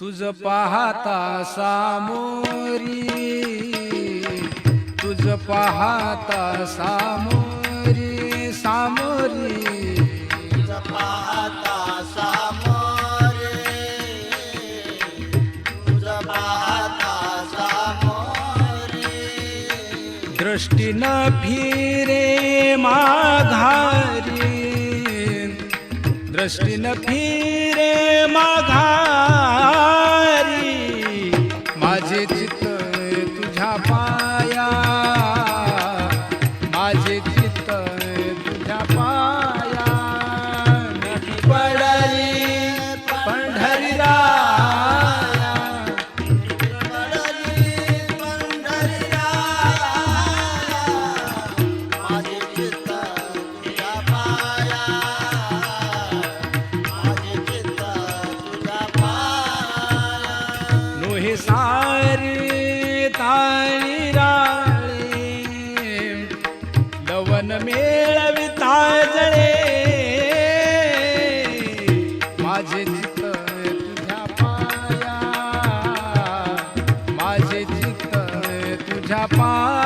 तुझ पाहता सामोरी तुझ पाहता सामोरी सामोरी. पाहता सामोरे तुझ पाहता सामोरे दृष्टी न फिरे माघारी दृष्टी न फिरे माघारी. माझे तुझ्या पाया. माझे चित्त तुझ्या पाया. सारी ताळी राळे लवन मेळविता जळे. माझे चित्त तुझ्या पाया माझे चित्त तुझ्या पाया.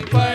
चित्त